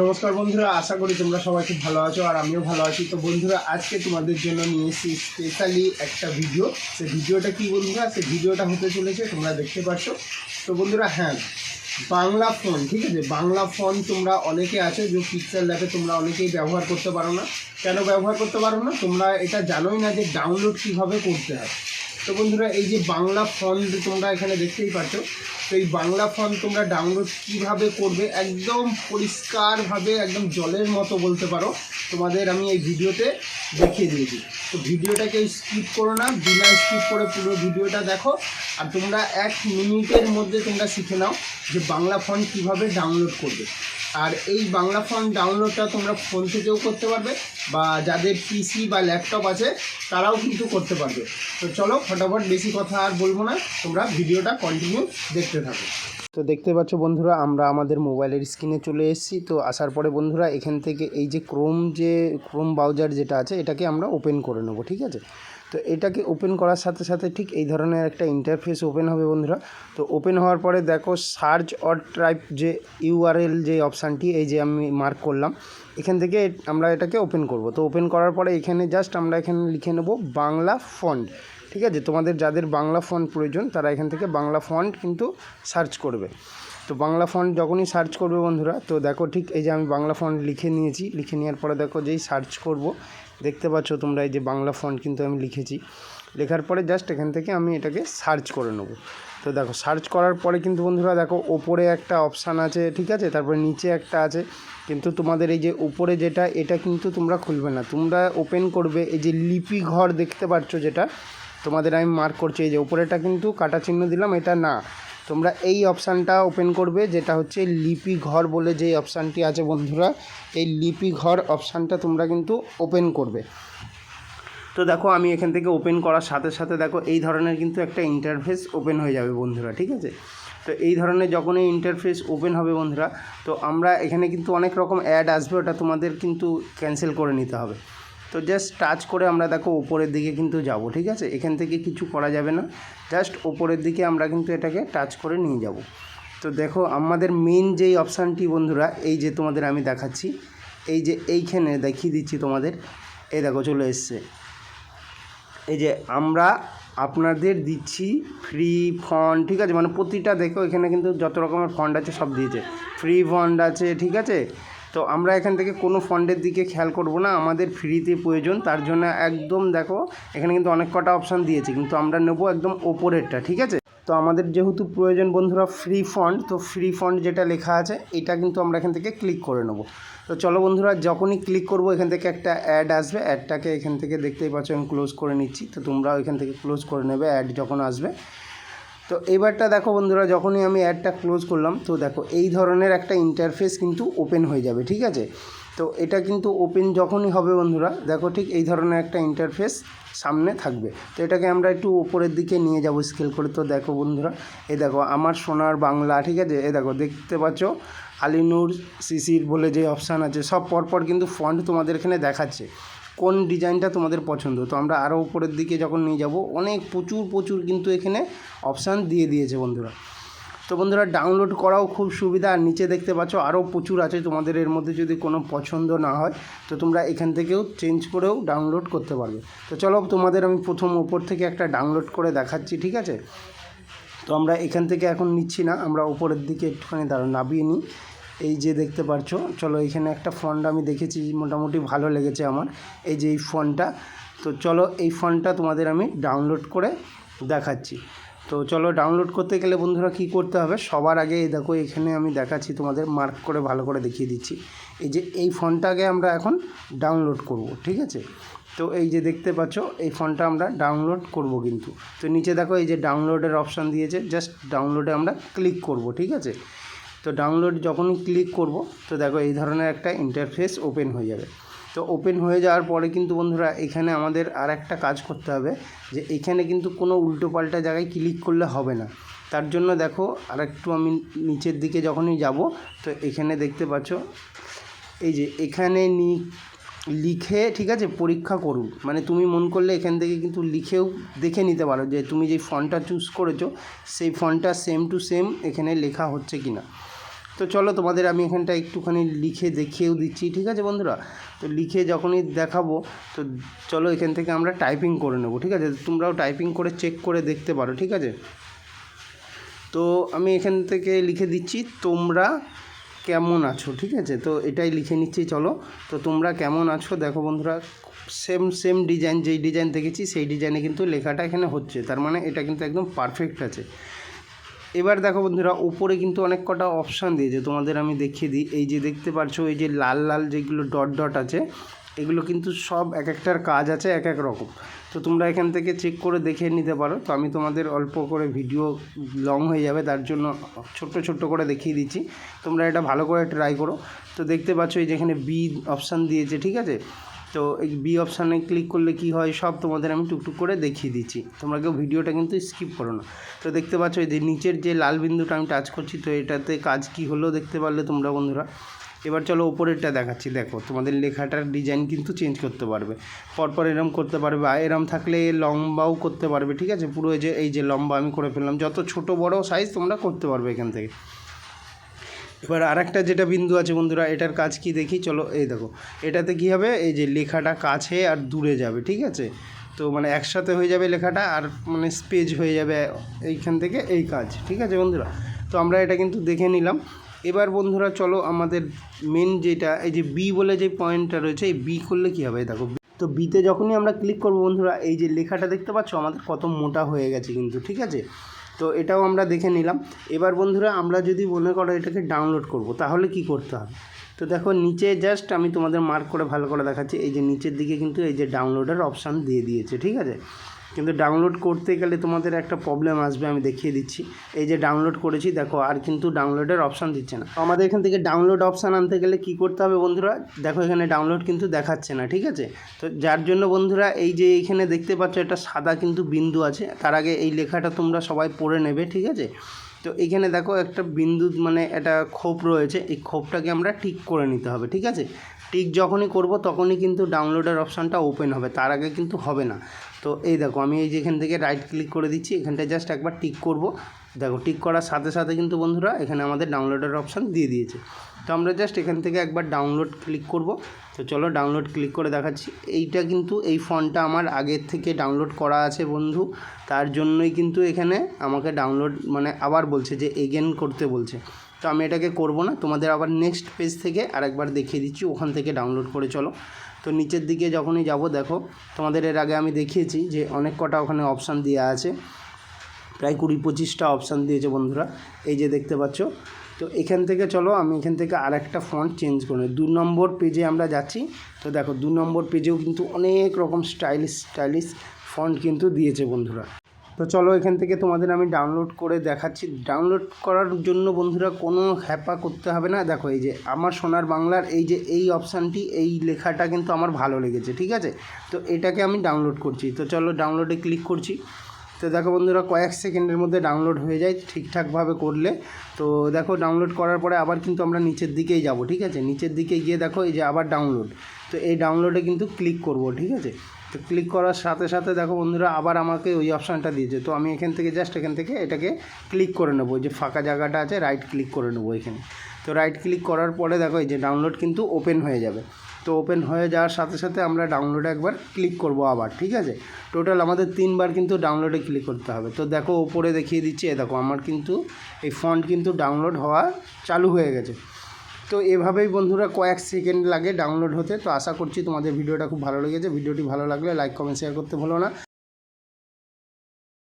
নমস্কার বন্ধুরা, আশা করি তোমরা সবাই খুব ভালো আছো আর আমিও ভালো আছি। তো বন্ধুরা, আজকে তোমাদের জন্য নিয়ে এসেছি স্পেশালি একটা ভিডিও সে ভিডিওটা কি বন্ধুরা? সে ভিডিওটা হতে চলেছে, তোমরা দেখতে পাচ্ছ। তো বন্ধুরা হ্যাঁ বাংলা ফোন ঠিক আছে? বাংলা ফোন তোমরা অনেকে আছো যে পিকচার ল্যাবে তোমরা অনেকেই ব্যবহার করতে পারো না। কেন ব্যবহার করতে পারো না? তোমরা এটা জানোই না যে ডাউনলোড কীভাবে করতে হয়। তো বন্ধুরা, এই যে বাংলা ফোন তোমরা এখানে দেখতেই পাচ্ছ। তো এই বাংলা ফোন তোমরা ডাউনলোড কীভাবে করবে একদম পরিষ্কারভাবে, একদম জলের মতো বলতে পারো, তোমাদের আমি এই ভিডিওতে দেখিয়ে দিয়েছি তো ভিডিওটাকে স্কিপ করো না, বিনা স্কিপ করে পুরো ভিডিওটা দেখো, আর তোমরা এক মিনিটের মধ্যে তোমরা শিখে নাও যে বাংলা ফোন কীভাবে ডাউনলোড করবে। আর এই বাংলা ফোন ডাউনলোডটা তোমরা ফোন থেকেও করতে পারবে, বা যাদের পিসি বা ল্যাপটপ আছে, তারাও কিন্তু করতে পারবে। তো চলো, ফটাফট বেশি কথা আর বলব না, তোমরা ভিডিওটা কন্টিনিউ দেখতে থাকো। তো দেখতে পাচ্ছ বন্ধুরা, আমরা আমাদের মোবাইলের স্ক্রিনে চলে এসেছি। তো আসার পরে বন্ধুরা, এখান থেকে এই যে ক্রোম যে ক্রোম ব্রাউজার যেটা আছে, এটাকে আমরা ওপেন করে নেব, ঠিক আছে? তো এটাকে ওপেন করার সাথে সাথে ঠিক এই ধরনের একটা ইন্টারফেস ওপেন হবে বন্ধুরা। তো ওপেন হওয়ার পরে দেখো সার্চ অর টাইপ যে ইউআরএল যে অপশানটি এই যে আমি মার্ক করলাম, এখান থেকে আমরা এটাকে ওপেন করব। তো ওপেন করার পরে এখানে জাস্ট আমরা এখানে লিখে নেব বাংলা ফন্ট ঠিক আছে? তোমাদের যাদের বাংলা ফন্ট প্রয়োজন, তারা এখান থেকে বাংলা ফন্ট কিন্তু সার্চ করবে। তো বাংলা ফন্ট যখনই সার্চ করবে বন্ধুরা, তো দেখো ঠিক এই যে আমি বাংলা ফন্ট লিখে নিয়েছি, লিখে নেওয়ার পরে দেখো যেই সার্চ করব, দেখতে পাচ্ছ তোমরা এই যে বাংলা ফন্ট কিন্তু আমি লিখেছি। লেখার পরে জাস্ট এখান থেকে আমি এটাকে সার্চ করে নেব। তো দেখো সার্চ করার পরে কিন্তু বন্ধুরা দেখো ওপরে একটা অপশান আছে, ঠিক আছে? তারপরে নিচে একটা আছে। কিন্তু তোমাদের এই যে উপরে যেটা, এটা কিন্তু তোমরা খুলবে না। তোমরা ওপেন করবে এই যে লিপি ঘর দেখতে পাচ্ছ যেটা, তোমাদের আমি মার্ক করছি। এই যে উপরেটা কিন্তু কাটা চিহ্ন দিলাম, এটা না। তোমরা এই অপশানটা ওপেন করবে, যেটা হচ্ছে লিপি ঘর বলে যেই অপশানটি আছে বন্ধুরা, এই লিপি ঘর অপশানটা তোমরা কিন্তু ওপেন করবে। তো দেখো, আমি এখান থেকে ওপেন করার সাথে সাথে দেখো, এই ধরনের কিন্তু একটা ইন্টারফেস ওপেন হয়ে যাবে বন্ধুরা, ঠিক আছে? তো এই ধরনের যখন এই ইন্টারফেস ওপেন হবে বন্ধুরা, তো আমরা এখানে কিন্তু অনেক রকম অ্যাড আসবে, ওটা তোমাদের কিন্তু ক্যান্সেল করে নিতে হবে। তো জাস্ট টাচ করে আমরা দেখো ওপরের দিকে কিন্তু যাব, ঠিক আছে? এখান থেকে কিছু করা যাবে না। জাস্ট ওপরের দিকে আমরা কিন্তু এটাকে টাচ করে নিয়ে যাব। তো দেখো, আমাদের মেন যেই অপশানটি বন্ধুরা, এই যে তোমাদের আমি দেখাচ্ছি, এই যে এইখানে দেখিয়ে দিচ্ছি তোমাদের, এই দেখো চলে এসছে। এই যে আমরা আপনাদের দিচ্ছি ফ্রি ফন্ড ঠিক আছে? মানে প্রতিটা দেখো, এখানে কিন্তু যত রকমের ফন্ড আছে সব দিয়েছে। ফ্রি ফন্ড আছে, ঠিক আছে? তো আমরা এখান থেকে কোনো ফন্ডের দিকে খেয়াল করব না, আমাদের ফ্রিতে প্রয়োজন, তার জন্য একদম দেখো, এখানে কিন্তু অনেক কটা অপশান দিয়েছে, কিন্তু আমরা নেব একদম ওপরেরটা, ঠিক আছে? তো আমাদের যেহেতু প্রয়োজন বন্ধুরা ফ্রি ফন্ড তো ফ্রি ফন্ড যেটা লেখা আছে, এটা কিন্তু আমরা এখান থেকে ক্লিক করে নেব। তো চলো বন্ধুরা, যখনই ক্লিক করব, এখান থেকে একটা অ্যাড আসবে অ্যাডটাকে এখান থেকে দেখতেই পাচ্ছ, আমি ক্লোজ করে নিচ্ছি, তো তোমরাও এখান থেকে ক্লোজ করে নেবে অ্যাড যখন আসবে তো এবারটা দেখো বন্ধুরা, যখনই আমি অ্যাডটা ক্লোজ করলাম, তো দেখো এই ধরনের একটা ইন্টারফেস কিন্তু ওপেন হয়ে যাবে, ঠিক আছে? তো এটা কিন্তু ওপেন যখনই হবে বন্ধুরা, দেখো ঠিক এই ধরনের একটা ইন্টারফেস সামনে থাকবে। তো এটাকে আমরা একটু ওপরের দিকে নিয়ে যাব স্কেল করে। তো দেখো বন্ধুরা, এই দেখো আমার সোনার বাংলা, ঠিক আছে? এ দেখো দেখতে পাচ্ছ? আলিনুর সিসির বলে যে অপশান আছে, সব পরপর কিন্তু ফন্ট তোমাদের এখানে দেখাচ্ছে। কোন ডিজাইনটা তোমাদের পছন্দ? তো আমরা আরও উপরের দিকে যখন নিয়ে যাব, অনেক প্রচুর প্রচুর কিন্তু এখানে অপশান দিয়ে দিয়েছে বন্ধুরা। তো বন্ধুরা ডাউনলোড করাও খুব সুবিধা। আর নিচে দেখতে পাচ্ছ আরও প্রচুর আছে তোমাদের এর মধ্যে যদি কোনো পছন্দ না হয়, তো তোমরা এখান থেকেও চেঞ্জ করেও ডাউনলোড করতে পারবে। তো চলো, তোমাদের আমি প্রথম ওপর থেকে একটা ডাউনলোড করে দেখাচ্ছি, ঠিক আছে? তো আমরা এখান থেকে এখন নিচ্ছি না, আমরা উপরের দিকে একটুখানি দাঁড়ো নামিয়ে নিই। এই যে দেখতে পারছ, চলো এখানে একটা ফন্ট আমি দেখেছি, মোটামুটি ভালো লেগেছে আমার। এই যে এই ফন্টটা তো চলো এই ফন্টটা তোমাদের আমি ডাউনলোড করে দেখাচ্ছি। তো চলো ডাউনলোড করতে গেলে বন্ধুরা কি করতে হবে? সবার আগে এই দেখো, এখানে আমি দেখাচ্ছি, তোমাদের মার্ক করে ভালো করে দেখিয়ে দিচ্ছি। এই যে এই ফোনটাকে আমরা এখন ডাউনলোড করব, ঠিক আছে? তো এই যে দেখতে পাচ্ছ, এই ফোনটা আমরা ডাউনলোড করব কিন্তু। তো নিচে দেখো, এই যে ডাউনলোডের অপশান দিয়েছে জাস্ট ডাউনলোডে আমরা ক্লিক করব, ঠিক আছে? তো ডাউনলোড যখনই ক্লিক করব, তো দেখো এই ধরনের একটা ইন্টারফেস ওপেন হয়ে যাবে। তো ওপেন হয়ে যাওয়ার পরে কিন্তু বন্ধুরা, এখানে আমাদের আর একটা কাজ করতে হবে যে এখানে কিন্তু কোনো উল্টোপাল্টা জায়গায় ক্লিক করলে হবে না। তার জন্য দেখো আর একটু আমি নিচের দিকে যখনই যাব, তো এখানে দেখতে পাচ্ছ, এই যে এখানে নি, লিখে ঠিক আছে পরীক্ষা করুন। মানে তুমি মন করলে এখান থেকে কিন্তু লিখেও দেখে নিতে পারো যে তুমি যে ফন্টটা চুজ করেছ, সেই ফন্টটা সেম টু সেম এখানে লেখা হচ্ছে কি না তো চলো তোমাদের আমি এখানটা একটুখানি লিখে দেখিয়েও দিচ্ছি, ঠিক আছে বন্ধুরা? তো লিখে যখনই দেখাবো, তো চলো এখান থেকে আমরা টাইপিং করে নেব, ঠিক আছে? তোমরাও টাইপিং করে চেক করে দেখতে পারো, ঠিক আছে? তো আমি এখান থেকে লিখে দিচ্ছি, তোমরা কেমন আছো, ঠিক আছে? তো এটাই লিখে নিচ্ছি, চলো। তো তোমরা কেমন আছো, দেখো বন্ধুরা সেম সেম ডিজাইন যেই ডিজাইন দেখেছি, সেই ডিজাইনে কিন্তু লেখাটা এখানে হচ্ছে, তার মানে এটা কিন্তু একদম পারফেক্ট আছে। এবার দেখো বন্ধুরা, উপরে কিন্তু অনেক কটা অপশান দিয়েছে। তোমাদের আমি দেখিয়ে দিই। এই যে দেখতে পাচ্ছ, এই যে লাল লাল যেগুলো ডট ডট আছে, এগুলো কিন্তু সব এক একটার কাজ আছে, এক এক রকম। তো তোমরা এখান থেকে চেক করে দেখে নিতে পারো। তো আমি তোমাদের অল্প করে ভিডিও লং হয়ে যাবে, তার জন্য ছোট্ট ছোট্ট করে দেখিয়ে দিচ্ছি। তোমরা এটা ভালো করে ট্রাই করো। তো দেখতে পাচ্ছ, এই যেখানে বি অপশান দিয়েছে, ঠিক আছে? তো এই বি অপশানে ক্লিক করলে কি হয়? সব তোমাদের আমি টুকটুক করে দেখিয়ে দিচ্ছি। তোমরা কেউ ভিডিওটা কিন্তু স্কিপ করো না। তো দেখতে পাচ্ছ এই যে নিচের যে লাল বিন্দুটা আমি টাচ করছি, তো এটাতে কাজ কি হলো দেখতে পারলে তোমরা বন্ধুরা? এবার চলো ওপরেরটা দেখাচ্ছি। দেখো, তোমাদের লেখাটার ডিজাইন কিন্তু চেঞ্জ করতে পারবে। পরপর এরম করতে পারবে আর এরম থাকলে লম্বাও করতে পারবে, ঠিক আছে? পুরো এই যে এই যে লম্বা আমি করে ফেললাম। যত ছোট বড় সাইজ তোমরা করতে পারবে এখান থেকে। এবার আরেকটা যেটা বিন্দু আছে বন্ধুরা, এটার কাজ কি দেখি? চলো, এই দেখো। এটাতে কি হবে? এই যে লেখাটা কাছে আর দূরে যাবে, ঠিক আছে? তো মানে একসাথে হয়ে যাবে লেখাটা আর মানে স্পেজ হয়ে যাবে এইখান থেকে এই কাজ, ঠিক আছে বন্ধুরা? তো আমরা এটা কিন্তু দেখে নিলাম। এবার বন্ধুরা, চলো আমাদের মেন যেটা, এই যে বি বলে যে পয়েন্টটা রয়েছে, এই বি করলে কী হবে? দেখো তো বিতে যখনই আমরা ক্লিক করব বন্ধুরা, এই যে লেখাটা দেখতে পাচ্ছ? আমাদের কত মোটা হয়ে গেছে কিন্তু, ঠিক আছে? তো এটাও আমরা দেখে নিলাম। এবার বন্ধুরা আমরা যদি মনে করো এটাকে ডাউনলোড করব, তাহলে কি করতে হবে? তো দেখো নিচে জাস্ট আমি তোমাদের মার্ক করে ভালো করে দেখাচ্ছি। এই যে নিচের দিকে কিন্তু এই যে ডাউনলোডের অপশান দিয়ে দিয়েছে, ঠিক আছে? কিন্তু ডাউনলোড করতে গেলে তোমাদের একটা প্রবলেম আসবে, আমি দেখিয়ে দিচ্ছি। এই যে ডাউনলোড করেছি, দেখো, আর কিন্তু ডাউনলোডের অপশান দিচ্ছে না। আমাদের এখান থেকে ডাউনলোড অপশান আনতে গেলে কি করতে হবে বন্ধুরা? দেখো, এখানে ডাউনলোড কিন্তু দেখাচ্ছে না, ঠিক আছে? তো যার জন্য বন্ধুরা, এই যে এইখানে দেখতে পাচ্ছ, একটা সাদা কিন্তু বিন্দু আছে। তার আগে এই লেখাটা তোমরা সবাই পড়ে নেবে, ঠিক আছে? তো এখানে দেখো, একটা বিন্দু মানে একটা খোপ রয়েছে। এই খোপটাকে আমরা ঠিক করে নিতে হবে, ঠিক আছে? টিক যখনই করব, তখনই কিন্তু ডাউনলোডের অপশানটা ওপেন হবে। তার আগে কিন্তু হবে না। তো এই দেখো, আমি এই যে এখান থেকে রাইট ক্লিক করে দিচ্ছি এখানটা জাস্ট একবার টিক করব। দেখো টিক করার সাথে সাথে কিন্তু বন্ধুরা এখানে আমাদের ডাউনলোডের অপশান দিয়ে দিয়েছে। তো আমরা জাস্ট এখান থেকে একবার ডাউনলোড ক্লিক করব। তো চলো ডাউনলোড ক্লিক করে দেখাচ্ছি। এইটা কিন্তু, এই ফোনটা আমার আগের থেকে ডাউনলোড করা আছে বন্ধু। তার জন্যই কিন্তু এখানে আমাকে ডাউনলোড মানে আবার বলছে যে এগেন করতে বলছে। তো আমি এটাকে করব না, তোমাদের আবার নেক্সট পেজ থেকে আরেকবার দেখিয়ে দিচ্ছি, ওখান থেকে ডাউনলোড করে চলো। তো নিচের দিকে যখনই যাব, দেখো, তোমাদের এর আগে আমি দেখিয়েছি যে অনেক কটা ওখানে অপশান দেওয়া আছে। প্রায় কুড়ি পঁচিশটা অপশান দিয়েছে বন্ধুরা, এই যে দেখতে পাচ্ছ। তো এখান থেকে চলো, আমি এখান থেকে আর একটা ফন্ট চেঞ্জ করে দু নম্বর পেজে আমরা যাচ্ছি। তো দেখো, দু নম্বর পেজেও কিন্তু অনেক রকম স্টাইলিশ স্টাইলিশ ফন্ট কিন্তু দিয়েছে বন্ধুরা। তো চলো এখান থেকে তোমাদের আমি ডাউনলোড করে দেখাচ্ছি। ডাউনলোড করার জন্য বন্ধুরা কোনো হ্যাপা করতে হবে না। দেখো এই যে আমার সোনার বাংলার এই যে এই অপশানটি এই লেখাটা কিন্তু আমার ভালো লেগেছে, ঠিক আছে? তো এটাকে আমি ডাউনলোড করছি। তো চলো ডাউনলোডে ক্লিক করছি। তো দেখো বন্ধুরা কয়েক সেকেন্ডের মধ্যে ডাউনলোড হয়ে যায় ঠিকঠাকভাবে করলে। তো দেখো ডাউনলোড করার পরে আবার কিন্তু আমরা নিচের দিকেই যাব, ঠিক আছে? নিচের দিকে গিয়ে দেখো এই যে আবার ডাউনলোড তো এই ডাউনলোডে কিন্তু ক্লিক করব, ঠিক আছে? তো ক্লিক করার সাথে সাথে দেখো বন্ধুরা, আবার আমাকে ওই অপশানটা দিয়েছে। তো আমি এখান থেকে জাস্ট এখান থেকে এটাকে ক্লিক করে নেব। যে ফাঁকা জায়গাটা আছে রাইট ক্লিক করে নেব এখানে। তো রাইট ক্লিক করার পরে দেখো এই যে ডাউনলোড কিন্তু ওপেন হয়ে যাবে। তো ওপেন হয়ে যাওয়ার সাথে সাথে আমরা ডাউনলোডে একবার ক্লিক করব আবার, ঠিক আছে? টোটাল আমাদের তিনবার কিন্তু ডাউনলোডে ক্লিক করতে হবে। তো দেখো ওপরে দেখিয়ে দিচ্ছি এ দেখো আমার কিন্তু এই ফন্ট কিন্তু ডাউনলোড হওয়া চালু হয়ে গেছে। তো এভাবেই বন্ধুরা কয়েক সেকেন্ড লাগে ডাউনলোড হতে। তো আশা করছি তোমাদের ভিডিওটা খুব ভালো লেগেছে। ভিডিওটি ভালো লাগলে লাইক কমেন্ট শেয়ার করতে ভুলো না।